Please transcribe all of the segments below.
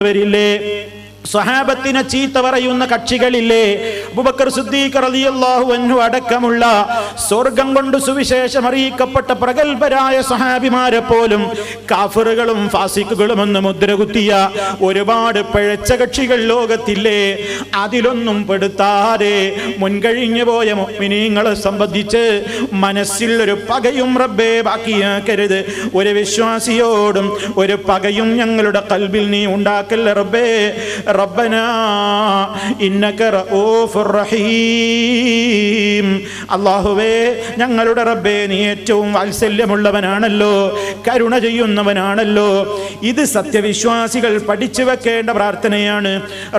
വരില്ലേ സ്വഹാബത്തിനെ ചീത്ത പറയുന്ന കക്ഷികളില്ലേ? അബൂബക്കർ സിദ്ദീഖ് റളിയല്ലാഹു അൻഹു അടക്കമുള്ള സ്വർഗം കൊണ്ട് സുവിശേഷം അറിയിക്കപ്പെട്ട പ്രഗത്ഭരായ സഹാബിമാരെ പോലും കാഫറുകളും ഫാസിക്കുകളും എന്ന് മുദ്രകുത്തിയ ഒരുപാട് പിഴച്ച കക്ഷികൾ ലോകത്തില്ലേ? അതിലൊന്നും പെടുത്താതെ മുൻകഴിഞ്ഞു പോയ മുഅ്മിനീങ്ങളെ സംബന്ധിച്ച് മനസ്സിൽ ഒരു പകയും റബ്ബേ ബാക്കിയാക്കരുത്. ഒരു വിശ്വാസിയോടും ഒരു പകയും ഞങ്ങളുടെ കൽബിൽ നീ ഉണ്ടാക്കല്ല റബ്ബേ. റബ്ബനാ ഇന്നക റഊഫുർ റഹീം അല്ലാഹുവേ ഞങ്ങളുടെ റബ്ബേ നീ ഏറ്റവും വാത്സല്യമുള്ളവനാണല്ലോ കരുണ ചെയ്യുന്നവനാണല്ലോ ഇത് സത്യവിശ്വാസികൾ പഠിച്ചു വെക്കേണ്ട പ്രാർത്ഥനയാണ്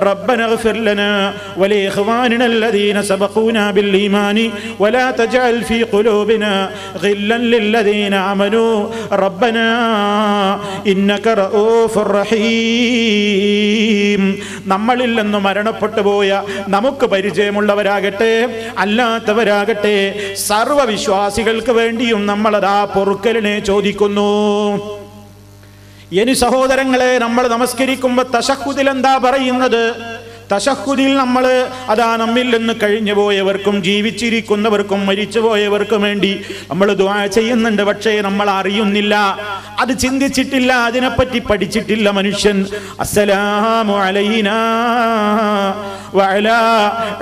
റബ്ബന اغفر لنا ولإخواننا الذين سبقونا بالإيمان ولا تجعل في قلوبنا غلا للذين آمنوا ربنا إنك رؤوف رحيم നമ്മളിൽ നിന്ന് മരണപ്പെട്ടു പോയ നമുക്ക് പരിചയമുള്ളവരാകട്ടെ അല്ലാത്തവരാകട്ടെ സർവവിശ്വാസികൾക്ക് വേണ്ടിയും നമ്മളതാ പൊറുക്കലിനെ ചോദിക്കുന്നു. ഇനി സഹോദരങ്ങളെ നമ്മൾ നമസ്കരിക്കുമ്പോൾ തശഹുദിൽ എന്താ പറയുന്നത്? തശഹുദിൽ നമ്മൾ അതാ നമ്മിൽ നിന്ന് കഴിഞ്ഞു പോയവർക്കും ജീവിച്ചിരിക്കുന്നവർക്കും മരിച്ചു പോയവർക്കും വേണ്ടി നമ്മൾ ദ്വാ ചെയ്യുന്നുണ്ട്. പക്ഷേ നമ്മൾ അറിയുന്നില്ല അത് ചിന്തിച്ചിട്ടില്ല അതിനെപ്പറ്റി പഠിച്ചിട്ടില്ല മനുഷ്യൻ. അസ്സലാമു വഅലാ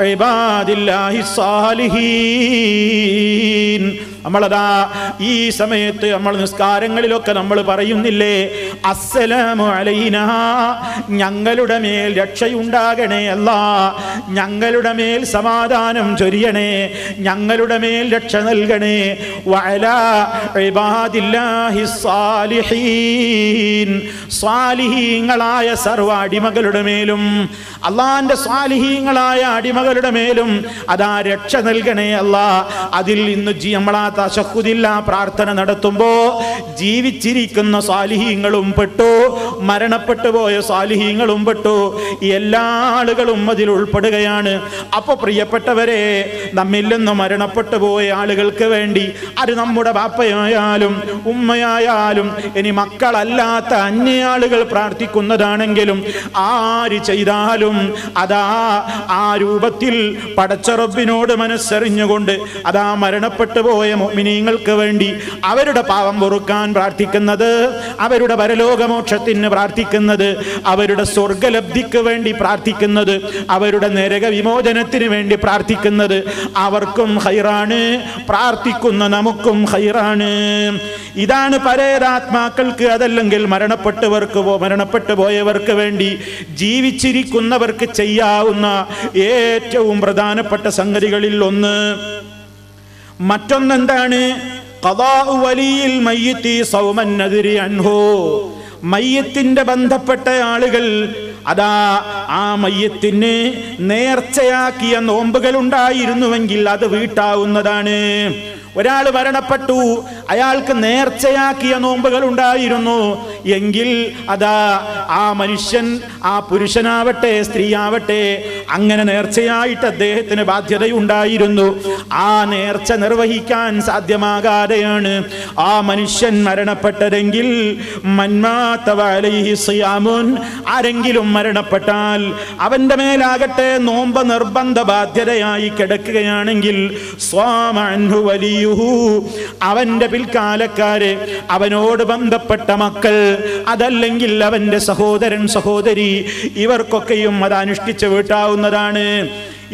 ഇബാദില്ലാഹി നമ്മളതാ ഈ സമയത്ത് നമ്മൾ നിസ്കാരങ്ങളിലൊക്കെ നമ്മൾ പറയുന്നില്ലേ അസ്സലാമു ഞങ്ങളുടെ മേൽ രക്ഷയുണ്ടാകണേ അല്ല ഞങ്ങളുടെ മേൽ സമാധാനം ചൊരിയണേ ഞങ്ങളുടെ മേൽ രക്ഷ നൽകണേ സ്വാലിഹീങ്ങളായ സർവ അടിമകളുടെ മേലും അള്ളാന്റെ സ്വാലിഹീങ്ങളായ അടിമകളുടെ മേലും അതാ രക്ഷ നൽകണേ അല്ല. അതിൽ ഇന്ന് ജി നമ്മളാ തശഹുദില്ല പ്രാർത്ഥന നടത്തുമ്പോ ജീവിച്ചിരിക്കുന്ന സാലിഹീങ്ങളും പെട്ടു മരണപ്പെട്ടു പോയ സാലിഹീങ്ങളും പെട്ടു. എല്ലാ ആളുകളും അതിൽ ഉൾപ്പെടുകയാണ്. അപ്പൊ പ്രിയപ്പെട്ടവരെ നമ്മിൽ നിന്ന് മരണപ്പെട്ടു പോയ ആളുകൾക്ക് വേണ്ടി അത് നമ്മുടെ ബാപ്പയായാലും ഉമ്മയായാലും ഇനി മക്കളല്ലാത്ത അന്യയാളുകൾ പ്രാർത്ഥിക്കുന്നതാണെങ്കിലും ആര് ചെയ്താലും അതാ ആ രൂപത്തിൽ പടച്ചറബിനോട് മനസ്സറിഞ്ഞുകൊണ്ട് അതാ മരണപ്പെട്ടു പോയ മോമിനീങ്ങൾക്ക് വേണ്ടി അവരുടെ പാവം പൊറുക്കാൻ പ്രാർത്ഥിക്കുന്നത് അവരുടെ പരലോകമോക്ഷത്തിന് പ്രാർത്ഥിക്കുന്നത് അവരുടെ സ്വർഗലബ്ധിക്ക് വേണ്ടി പ്രാർത്ഥിക്കുന്നത് അവരുടെ നരക വിമോചനത്തിന് വേണ്ടി പ്രാർത്ഥിക്കുന്നത് അവർക്കും ഹൈറാണ് പ്രാർത്ഥിക്കുന്ന നമുക്കും ഹൈറാണ്. ഇതാണ് പരേതാത്മാക്കൾക്ക് അതല്ലെങ്കിൽ മരണപ്പെട്ടവർക്ക് മരണപ്പെട്ടു പോയവർക്ക് വേണ്ടി ജീവിച്ചിരിക്കുന്നവർക്ക് ചെയ്യാവുന്ന ഏറ്റവും പ്രധാനപ്പെട്ട സംഗതികളിൽ ഒന്ന്. മറ്റൊന്നെന്താണ്? വലിയിൽ മയ്യത്തിന്റെ ബന്ധപ്പെട്ട ആളുകൾ അതാ ആ മയ്യത്തിന് നേർച്ചയാക്കിയ നോമ്പുകൾ ഉണ്ടായിരുന്നുവെങ്കിൽ അത് വീട്ടാവുന്നതാണ്. ഒരാൾ മരണപ്പെട്ടു അയാൾക്ക് നേർച്ചയാക്കിയ നോമ്പുകൾ ഉണ്ടായിരുന്നു എങ്കിൽ അതാ ആ മനുഷ്യൻ ആ പുരുഷനാവട്ടെ സ്ത്രീയാവട്ടെ അങ്ങനെ നേർച്ചയായിട്ട് അദ്ദേഹത്തിന് ബാധ്യതയുണ്ടായിരുന്നു. ആ നേർച്ച നിർവഹിക്കാൻ സാധ്യമാകാതെയാണ് ആ മനുഷ്യൻ മരണപ്പെട്ടതെങ്കിൽ ആരെങ്കിലും മരണപ്പെട്ടാൽ അവന്റെ മേലാകട്ടെ നോമ്പ് നിർബന്ധ ബാധ്യതയായി കിടക്കുകയാണെങ്കിൽ സ്വാമൻഹു വലിയുഹു അവന്റെ പിൽക്കാലക്കാര് അവനോട് ബന്ധപ്പെട്ട മക്കൾ അതല്ലെങ്കിൽ അവന്റെ സഹോദരൻ സഹോദരി ഇവർക്കൊക്കെയും അത് അനുഷ്ഠിച്ച് വീട്ടാവുന്നതാണ്.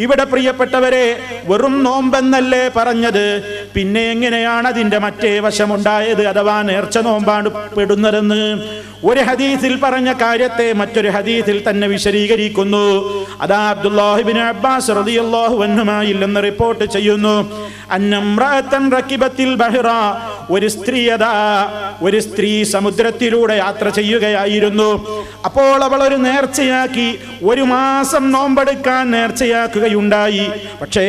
ഇവിടെ പ്രിയപ്പെട്ടവരെ വെറും നോമ്പെന്നല്ലേ പറഞ്ഞത്. പിന്നെ എങ്ങനെയാണ് അതിന്റെ മറ്റേ വശമുണ്ടായത് അഥവാ നേർച്ച നോമ്പാണ് പെടുന്നതെന്ന്? ഒരു ഹദീസിൽ പറഞ്ഞ കാര്യത്തെ മറ്റൊരു ഹദീസിൽ തന്നെ വിശദീകരിക്കുന്നു. അതാ അബ്ദുല്ലാഹിബിൻ അബ്ബാസ് റളിയല്ലാഹു അൻഹുമായില്ലെന്ന് റിപ്പോർട്ട് ചെയ്യുന്നു. അന്നംറഅത്തൻ റകിബത്തിൽ ബഹ്റ ഒരു സ്ത്രീ അതാ ഒരു സ്ത്രീ സമുദ്രത്തിലൂടെ യാത്ര ചെയ്യുകയായിരുന്നു. അപ്പോൾ അവൾ ഒരു നേർച്ചയാക്കി ഒരു മാസം നോമ്പെടുക്കാൻ നേർച്ചയാക്കുകയുണ്ടായി. പക്ഷേ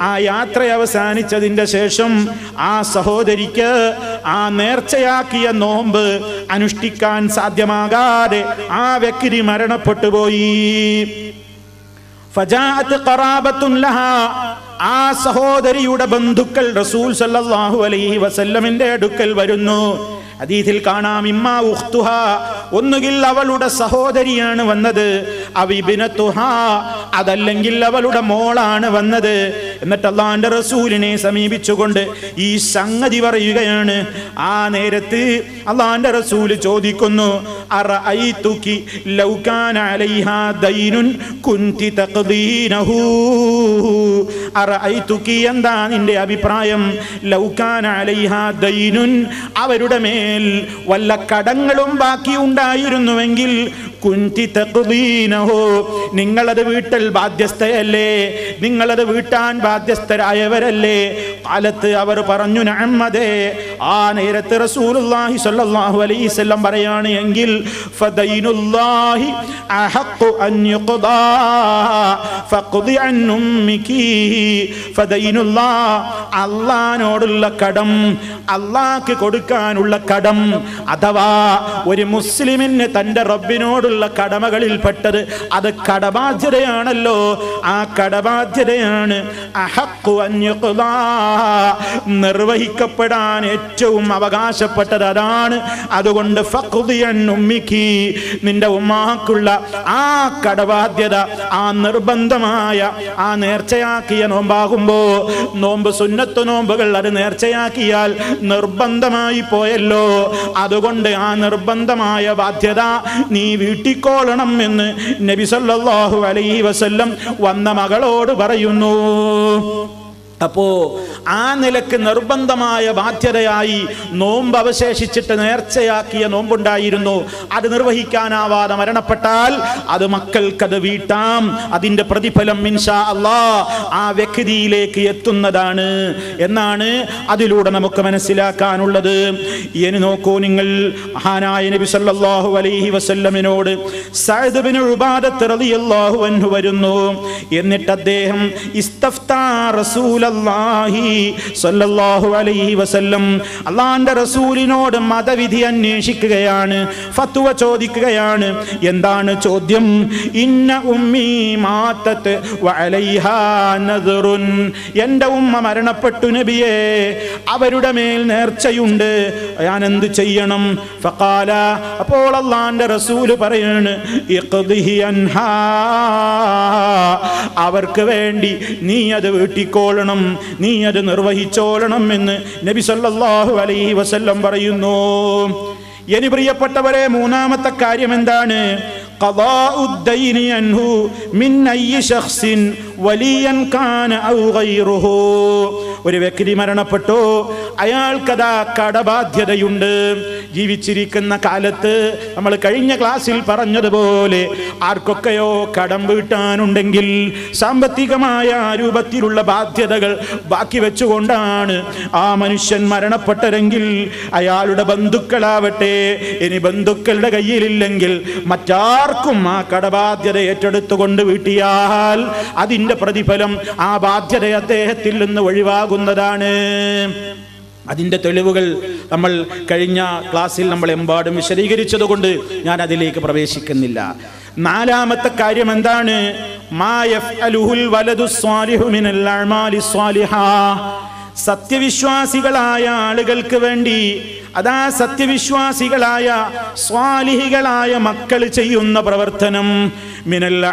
ആ യാത്ര അവസാനിച്ചതിന്റെ ശേഷം ആ സഹോദരിക്ക് ആ നേർച്ചയാക്കിയ നോമ്പ് അനുഷ്ഠിക്കാൻ സാധ്യമാകാതെ ആ വ്യക്തി മരണപ്പെട്ടുപോയി ലഹാ. ആ സഹോദരിയുടെ ബന്ധുക്കൾ റസൂൽ സല്ലല്ലാഹു അലൈഹി വസല്ലമിന്റെ അടുക്കൽ വരുന്നു. അതീതിൽ കാണാം ഇമ്മ ഉഖ്തുഹ ഒന്നുകിൽ അവളുടെ സഹോദരിയാണ് വന്നത്. അവിബിനത്തുഹ അതല്ലെങ്കിൽ അവളുടെ മോളാണ് വന്നത്. എന്നിട്ട് അള്ളാന്റെ റസൂലിനെ സമീപിച്ചുകൊണ്ട് ഈ സംഗതി പറയുകയാണ്. ആ നേരത്ത് അള്ളാന്റെ റസൂൽ ചോദിക്കുന്നു അറഅയ്തുകി ലൗ കാന അലൈഹാ ദൈനുൻ കുന്തി തഖ്ദീനഹു? അറഅയ്തുകി എന്താ നിന്റെ അഭിപ്രായം? ലൗകാന അലൈഹാ ദൈനുൻ. അവരുടെ മേൽ വല്ല കടങ്ങളും ബാക്കി ഉണ്ടായിരുന്നുവെങ്കിൽ കുന്തി തഖ്ദീനഹു നിങ്ങളത് വീട്ടൽ ബാധ്യസ്ഥയല്ലേ? നിങ്ങളത് വീട്ടാൻ ബാധ്യസ്ഥരായവരല്ലേ? കാലത്ത് അവർ പറഞ്ഞു നഹമ്മദേ ആ നേരത്ത് റസൂലുള്ളാഹി സ്വല്ലല്ലാഹു അലൈഹി വസല്ലം പറയാണ് എങ്കിൽ ഫദൈനുല്ലാഹി അഹഖു അൻ യുഖദാ ഫഖ്ദി അൻ ഉമ്മികി ഫദൈനുല്ലാ അള്ളാനോടുള്ള കടം അള്ളാഹ്ക്ക് കൊടുക്കാനുള്ള കടം അഥവാ ഒരു മുസ്ലിമിന് തന്റെ റബ്ബിനോടുള്ള കടമകളിൽപ്പെട്ടത് അത് കടബാധ്യതയാണല്ലോ. ആ കടബാധ്യതയാണ് നിർവഹിക്കപ്പെടാൻ ഏറ്റവും അവകാശപ്പെട്ടത് അതാണ്. അതുകൊണ്ട് അൻ നിന്റെ ഉമ്മാക്കുള്ള ആ കടബാധ്യത ആ നിർബന്ധമായ ആ നേർച്ചയാക്കിയ നോമ്പാകുമ്പോ നോമ്പ് സുന്നത്ത് നോമ്പുകൾ അത് നേർച്ചയാക്കിയാൽ നിർബന്ധമായി പോയല്ലോ. അതുകൊണ്ട് ആ നിർബന്ധമായ ബാധ്യത നീ വീട്ടിക്കോളണം എന്ന് നബി സല്ലല്ലാഹു അലൈഹി വസല്ലം വന്ന മകളോട് പറയുന്നു. അപ്പോ ആ നിലയ്ക്ക് നിർബന്ധമായ ബാധ്യതയായി നോമ്പ് അവശേഷിച്ചിട്ട് നേർച്ചയാക്കിയ നോമ്പുണ്ടായിരുന്നു. അത് നിർവഹിക്കാനാവാതെ മരണപ്പെട്ടാൽ അത് മക്കൾക്കത് വീട്ടാം. അതിന്റെ പ്രതിഫലം മിൻഷാ അള്ളാ ആ വ്യക്തിയിലേക്ക് എത്തുന്നതാണ്. എന്നാണ് അതിലൂടെ നമുക്ക് മനസ്സിലാക്കാനുള്ളത്. ഇനി നോക്കൂ നിങ്ങൾ മഹാനായ നബി സല്ലല്ലാഹു അലൈഹി വസല്ലമിനോട് സഅദ് ബിൻ ഉബാദത്ത് റളിയല്ലാഹു അൻഹു വരുന്നു. എന്നിട്ട് അദ്ദേഹം ഇസ്തഫ്താ റസൂലല്ലാഹി സ്വല്ലല്ലാഹു അലൈഹി വസല്ലം. അള്ളാന്റെ റസൂലിനോട് മതവിധി അന്വേഷിക്കുകയാണ് ഫത്വ ചോദിക്കുകയാണ്. എന്താണ് ചോദ്യം? ഇന്ന ഉമ്മി മാത്തത്ത് എന്റെ ഉമ്മ മരണപ്പെട്ടു നബിയെ അവരുടെ മേൽ നേർച്ചയുണ്ട്. ഞാൻ എന്ത് ചെയ്യണം? ഫക്കാല അപ്പോൾ അള്ളാന്റെ റസൂൽ പറയാണ് അവർക്ക് വേണ്ടി നീ അത് വീട്ടിക്കോളണം നീ അത് നിർവഹിച്ചോളണം എന്ന് നബി സല്ലാഹു അലൈഹി വസല്ലം പറയുന്നു. ഇനി പ്രിയപ്പെട്ടവരെ മൂന്നാമത്തെ കാര്യം എന്താണ്? ഒരു വ്യക്തി മരണപ്പെട്ടു അയാൾക്കതാ കടബാധ്യതയുണ്ട്. ജീവിച്ചിരിക്കുന്ന കാലത്ത് നമ്മൾ കഴിഞ്ഞ ക്ലാസ്സിൽ പറഞ്ഞതുപോലെ ആർക്കൊക്കെയോ കടം വീട്ടാനുണ്ടെങ്കിൽ സാമ്പത്തികമായ രൂപത്തിലുള്ള ബാധ്യതകൾ ബാക്കി വെച്ചുകൊണ്ടാണ് ആ മനുഷ്യൻ മരണപ്പെട്ടതെങ്കിൽ അയാളുടെ ബന്ധുക്കളാവട്ടെ ഇനി ബന്ധുക്കളുടെ കയ്യിലില്ലെങ്കിൽ മറ്റാർക്കും ആ കടബാധ്യത ഏറ്റെടുത്തുകൊണ്ട് വീട്ടിയാൽ അതിന്റെ പ്രതിഫലം ആ ബാധ്യത അദ്ദേഹത്തിൽ നിന്ന് ഒഴിവാകുന്നതാണ്. അതിന്റെ തെളിവുകൾ നമ്മൾ കഴിഞ്ഞ ക്ലാസ്സിൽ നമ്മൾ എമ്പാടും വിശദീകരിച്ചതുകൊണ്ട് ഞാൻ അതിലേക്ക് പ്രവേശിക്കുന്നില്ല. നാലാമത്തെ കാര്യം എന്താണ്? സത്യവിശ്വാസികളായ ആളുകൾക്ക് വേണ്ടി അതാ സത്യവിശ്വാസികളായ സ്വാലിഹികളായ മക്കൾ ചെയ്യുന്ന പ്രവർത്തനം. മിനൽ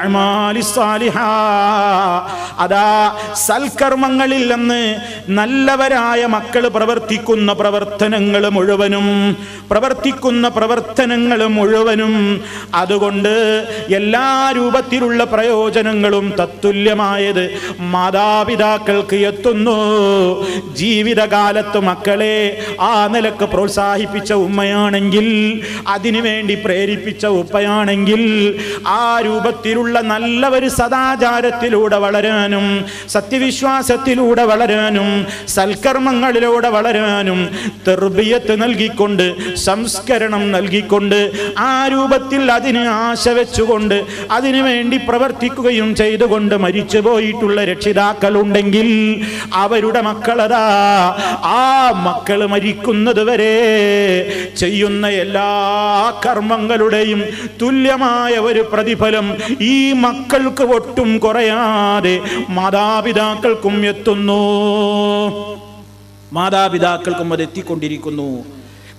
അതാ സൽക്കർമ്മങ്ങളിൽ നിന്ന് നല്ലവരായ മക്കൾ പ്രവർത്തിക്കുന്ന പ്രവർത്തനങ്ങൾ മുഴുവനും പ്രവർത്തിക്കുന്ന പ്രവർത്തനങ്ങൾ മുഴുവനും. അതുകൊണ്ട് എല്ലാ രൂപത്തിലുള്ള പ്രയോജനങ്ങളും തത്തുല്യമായത് മാതാപിതാക്കൾക്ക് എത്തുന്നു. ജീവിതകാലത്ത് മക്കളെ ആ നിലയ്ക്ക് പ്രോത്സാഹിപ്പിച്ച ഉമ്മയാണെങ്കിൽ അതിനുവേണ്ടി പ്രേരിപ്പിച്ച ഉപ്പയാണെങ്കിൽ ആ രൂപത്തിലുള്ള നല്ല ഒരു സദാചാരത്തിലൂടെ വളരാനും സത്യവിശ്വാസത്തിലൂടെ വളരാനും സൽക്കർമ്മങ്ങളിലൂടെ വളരാനും തെർബിയത്ത് നൽകിക്കൊണ്ട് സംസ്കരണം നൽകിക്കൊണ്ട് ആ രൂപത്തിൽ അതിന് ആശ വെച്ചുകൊണ്ട് അതിനുവേണ്ടി പ്രവർത്തിക്കുകയും ചെയ്തുകൊണ്ട് മരിച്ചുപോയിട്ടുള്ള രക്ഷിതാക്കളുണ്ടെങ്കിൽ അവരുടെ മക്കളതാ ആ മക്കൾ മരിക്കുന്നത് വരെ ചെയ്യുന്ന എല്ലാ കർമ്മങ്ങളുടെയും തുല്യമായ ഒരു പ്രതിഫലം ഈ മക്കൾക്ക് ഒട്ടും കുറയാതെ മാതാപിതാക്കൾക്കും എത്തുന്നു. മാതാപിതാക്കൾക്കും അത് എത്തിക്കൊണ്ടിരിക്കുന്നു.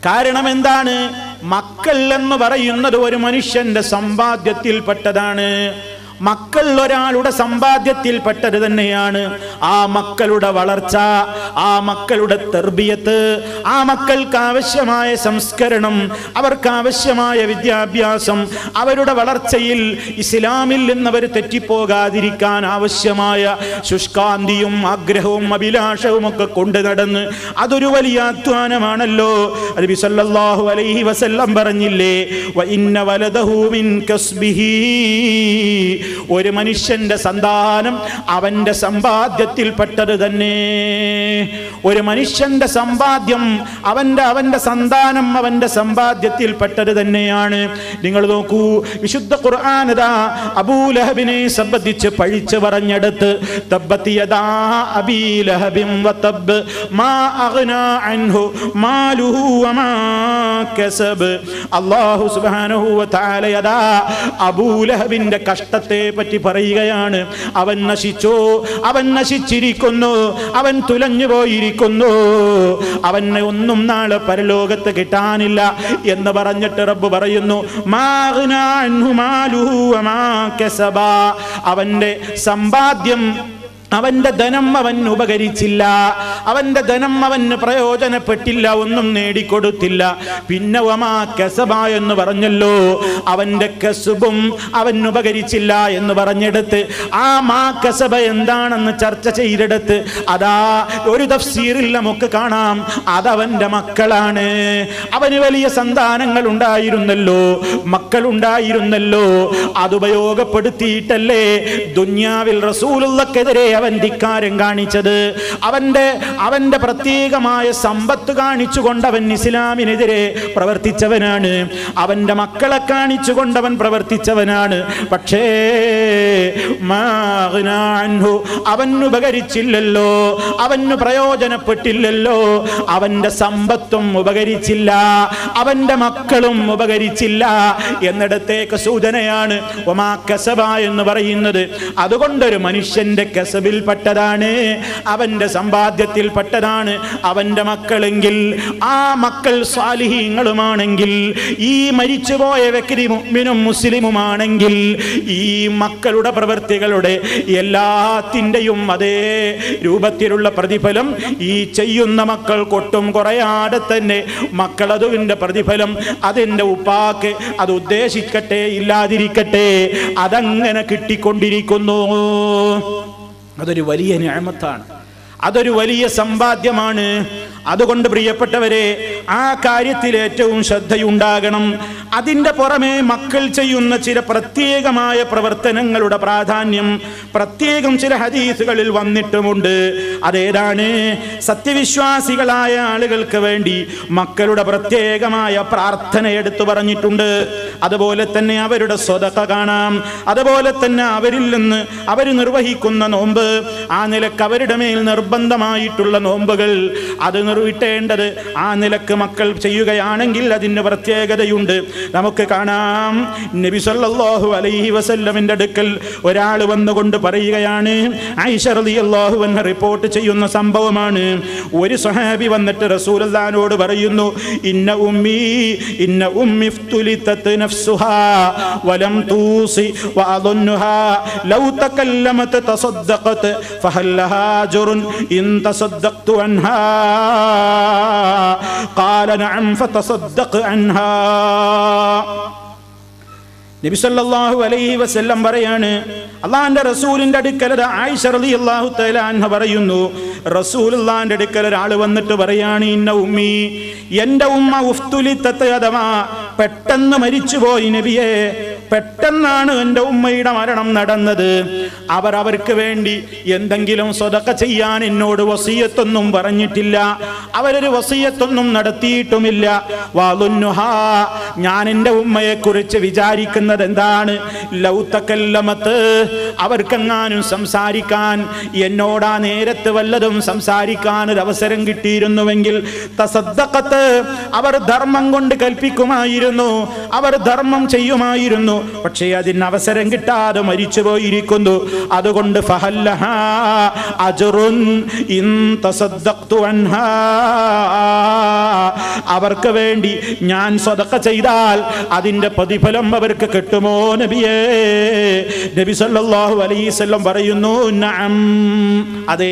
കാരണം എന്താണ്? മക്കൾ എന്ന് പറയുന്നത് ഒരു മനുഷ്യന്റെ സമ്പാദ്യത്തിൽപ്പെട്ടതാണ്. മക്കൾ ഒരാളുടെ സമ്പാദ്യത്തിൽപ്പെട്ടത് തന്നെയാണ് ആ മക്കളുടെ വളർച്ച ആ മക്കളുടെ തെർബിയത്ത് ആ മക്കൾക്ക് ആവശ്യമായ സംസ്കരണം അവർക്ക് ആവശ്യമായ വിദ്യാഭ്യാസം അവരുടെ വളർച്ചയിൽ ഇസ്ലാമിൽ നിന്നവർ തെറ്റിപ്പോകാതിരിക്കാൻ ആവശ്യമായ ശുഷ്കാന്തിയും ആഗ്രഹവും അഭിലാഷവും ഒക്കെ കൊണ്ടു നടന്ന് അതൊരു വലിയ അധ്വാനമാണല്ലോ. നബി സല്ലല്ലാഹു അലൈഹി വസല്ലം പറഞ്ഞില്ലേ വ ഇന്ന വലദഹു മിൻ കസ്ബിഹി. ഒരു മനുഷ്യന്റെ സന്താനം അവന്റെ സമ്പാദ്യത്തിൽപ്പെട്ടത് തന്നെ. ഒരു മനുഷ്യന്റെ സമ്പാദ്യം അവന്റെ അവന്റെ സന്താനം അവന്റെ സമ്പാദ്യത്തിൽപ്പെട്ടത് തന്നെയാണ്. നിങ്ങൾ നോക്കൂ വിശുദ്ധ ഖുർആാനത അബൂലഹബിനെ സംബന്ധിച്ച് പഴിച്ചു പറഞ്ഞെടുത്ത് അള്ളാഹു അബൂലഹബിന്റെ കഷ്ടത്തെ പറ്റി പറയുകയാണ്. അവൻ നശിച്ചു. അവൻ നശിച്ചിരിക്കുന്നു. അവൻ തുലഞ്ഞു പോയിരിക്കുന്നു. അവന് ഒന്നും നാളെ പരലോകത്ത് കിട്ടാനില്ല എന്ന് പറഞ്ഞിട്ട് റബ്ബ് പറയുന്നു അവന്റെ സമ്പാദ്യം അവന്റെ ധനം അവൻ ഉപകരിച്ചില്ല. അവന്റെ ധനം അവന് പ്രയോജനപ്പെട്ടില്ല ഒന്നും നേടിക്കൊടുത്തില്ല. പിന്നെ ഒമാ കസബ എന്ന് പറഞ്ഞല്ലോ. അവന്റെ കസുബും അവൻ ഉപകരിച്ചില്ല എന്ന് പറഞ്ഞെടുത്ത് ആ മാ കസബ എന്താണെന്ന് ചർച്ച ചെയ്തെടുത്ത് അതാ ഒരു തഫ്സീറിൽ നമുക്ക് കാണാം അതവന്റെ മക്കളാണ്. അവന് വലിയ സന്താനങ്ങൾ ഉണ്ടായിരുന്നല്ലോ മക്കളുണ്ടായിരുന്നല്ലോ. അതുപയോഗപ്പെടുത്തിയിട്ടല്ലേ ദുന്യാവിൽ റസൂലുള്ളക്കെതിരെ അവൻ ധിക്കാരം കാണിച്ചത്. അവന്റെ അവന്റെ പ്രത്യേകമായ സമ്പത്ത് കാണിച്ചുകൊണ്ട് അവൻ ഇസ്ലാമിനെതിരെ പ്രവർത്തിച്ചവനാണ്. അവന്റെ മക്കളെ കാണിച്ചുകൊണ്ട് അവൻ പ്രവർത്തിച്ചവനാണ്. പക്ഷേ അവന് ഉപകരിച്ചില്ലല്ലോ. അവന് പ്രയോജനപ്പെട്ടില്ലല്ലോ. അവന്റെ സമ്പത്തും ഉപകരിച്ചില്ല. അവന്റെ മക്കളും ഉപകരിച്ചില്ല എന്നിടത്തേക്ക് സൂചനയാണ്. ഒമാ കസബ എന്ന് പറയുന്നത്. അതുകൊണ്ടൊരു മനുഷ്യന്റെ കസബിൽപ്പെട്ടതാണ് അവന്റെ സമ്പാദ്യത്തിൽപ്പെട്ടതാണ്. അവന്റെ മക്കളെങ്കിൽ ആ മക്കൾ സ്വാലിഹീങ്ങളുമാണെങ്കിൽ ഈ മരിച്ചുപോയ വ്യക്തി മുഅ്മിനും മുസ്ലിമുമാണെങ്കിൽ ഈ മക്കളുടെ പ്രവൃത്തികളുടെ എല്ലാത്തിന്റെയും അതേ രൂപത്തിലുള്ള പ്രതിഫലം ഈ ചെയ്യുന്ന മക്കൾ കൊട്ടും കുറയാതെ തന്നെ മക്കളതുവിന്റെ പ്രതിഫലം അതിന്റെ ഉപ്പാക്ക് അത് ഉദ്ദേശിക്കട്ടെ ഇല്ലാതിരിക്കട്ടെ അതങ്ങനെ കിട്ടിക്കൊണ്ടിരിക്കുന്നു. അതൊരു വലിയ ഞാമത്താണ്. അതൊരു വലിയ സമ്പാദ്യമാണ്. അതുകൊണ്ട് പ്രിയപ്പെട്ടവരെ ആ കാര്യത്തിൽ ഏറ്റവും ശ്രദ്ധയുണ്ടാകണം. അതിന്റെ പുറമെ മക്കൾ ചെയ്യുന്ന ചില പ്രത്യേകമായ പ്രവർത്തനങ്ങളുടെ പ്രാധാന്യം പ്രത്യേകം ചില ഹദീസുകളിൽ വന്നിട്ടുമുണ്ട്. അതേതാണ്? സത്യവിശ്വാസികളായ ആളുകൾക്ക് വേണ്ടി മക്കളുടെ പ്രത്യേകമായ പ്രാർത്ഥന എടുത്തു പറഞ്ഞിട്ടുണ്ട്. അതുപോലെ തന്നെ അവരുടെ സ്വതക്ക കാണാം. അതുപോലെ തന്നെ അവരിൽ നിന്ന് അവർ നിർവഹിക്കുന്ന നോമ്പ് ആ നിലയ്ക്ക് അവരുടെ മേൽ നിർബന്ധമായിട്ടുള്ള നോമ്പുകൾ. അത് നിർവിട്ടേണ്ടത് ആ നിലയ്ക്ക് മക്കൾ ചെയ്യുകയാണെങ്കിൽ അതിന് പ്രത്യേകതയുണ്ട്. നമുക്ക് കാണാം. നബി സല്ലല്ലാഹു അലൈഹി വസല്ലമിന്റെ അടുക്കൽ ഒരാൾ വന്നുകൊണ്ട് പറയുകയാണ് ആയിഷ റളിയല്ലാഹു അൻഹ റിപ്പോർട്ട് ചെയ്യുന്ന സംഭവമാണ്. ഒരു സഹാബി വന്നിട്ട് റസൂലുള്ളാഹിനോട് പറയുന്നു ഇന്ന ഉമ്മി ഇന്ന ഉമ്മി نفسها ولم توصي وأظنها لو تكلمت تصدقت فهل لها أجر إن تصدقت عنها؟ قال نعم فتصدق عنها. നബി സല്ലല്ലാഹു അലൈഹി വസല്ലം പറയാണ് അള്ളാഹിന്റെ റസൂലിന്റെ അടുക്കൽ ആയിഷ റളിയല്ലാഹു തആല അൻഹ പറയുന്നു റസൂലുള്ളാഹിന്റെ അടുക്കൽ ഒരാൾ വന്നിട്ട് പറയാണ് ഇന്ന ഉമ്മി എന്റെ ഉമ്മ ഉഫ്തുലിത്തത്ത് അഥവാ പെട്ടെന്ന് മരിച്ചുപോയി നബിയെ. പെട്ടെന്നാണ് എന്റെ ഉമ്മയുടെ മരണം നടന്നത്. അവരവർക്ക് വേണ്ടി എന്തെങ്കിലും സ്വതക്ക ചെയ്യാൻ എന്നോട് വസീയത്തൊന്നും പറഞ്ഞിട്ടില്ല. അവരൊരു വസീയത്തൊന്നും നടത്തിയിട്ടുമില്ല. വാലുന്നുഹാ ഞാൻ എന്റെ ഉമ്മയെ കുറിച്ച് വിചാരിക്കുന്നത് എന്താണ്? ലൗത്തക്കല്ലമത്ത് അവർക്കെങ്ങാനും സംസാരിക്കാൻ എന്നോടാ നേരത്ത് വല്ലതും സംസാരിക്കാൻ ഒരു അവസരം കിട്ടിയിരുന്നുവെങ്കിൽ തസദ്ദക്കത്ത് അവർ ധർമ്മം കൊണ്ട് കൽപ്പിക്കുമായിരുന്നു. അവർ ധർമ്മം ചെയ്യുമായിരുന്നു. പക്ഷേ അതിന് അവസരം കിട്ടാതെ മരിച്ചു പോയിരിക്കുന്നു അതുകൊണ്ട് അവർക്ക് വേണ്ടി ഞാൻ സ്വതക്ക ചെയ്താൽ അതിന്റെ പ്രതിഫലം അവർക്ക് കിട്ടുമോ നബിയേ? നബി സല്ലാഹു അലൈസ് പറയുന്നു അതെ.